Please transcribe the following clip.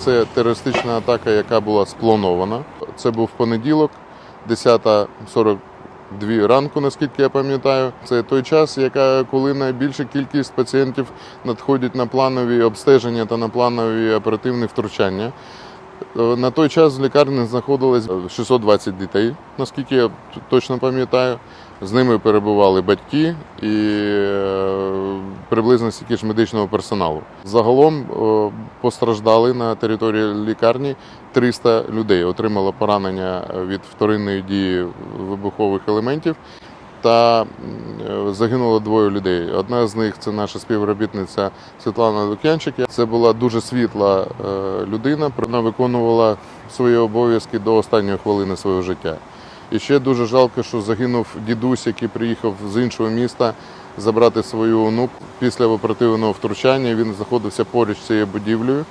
Це терористична атака, яка була спланована. Це був понеділок, 10.42 ранку, наскільки я пам'ятаю. Це той час, яка, коли найбільша кількість пацієнтів надходять на планові обстеження та на планові оперативні втручання. Е, На той час в лікарні знаходилось 620 дітей, наскільки я точно пам'ятаю. З ними перебували батьки і е, приблизно стільки ж медичного персоналу. Загалом е, постраждали на території лікарні 300 людей. Отримало поранення від вторинної дії вибухових елементів. Та е, загинуло двоє людей. Одна з них це наша співробітниця Світлана Лук'янчик. Це була дуже світла е, людина. Вона виконувала свої обов'язки до останньої хвилини свого життя. І ще дуже жалко, що загинув дідусь, який приїхав з іншого міста забрати свою онуку після оперативного втручання. Він знаходився поруч з цією будівлею.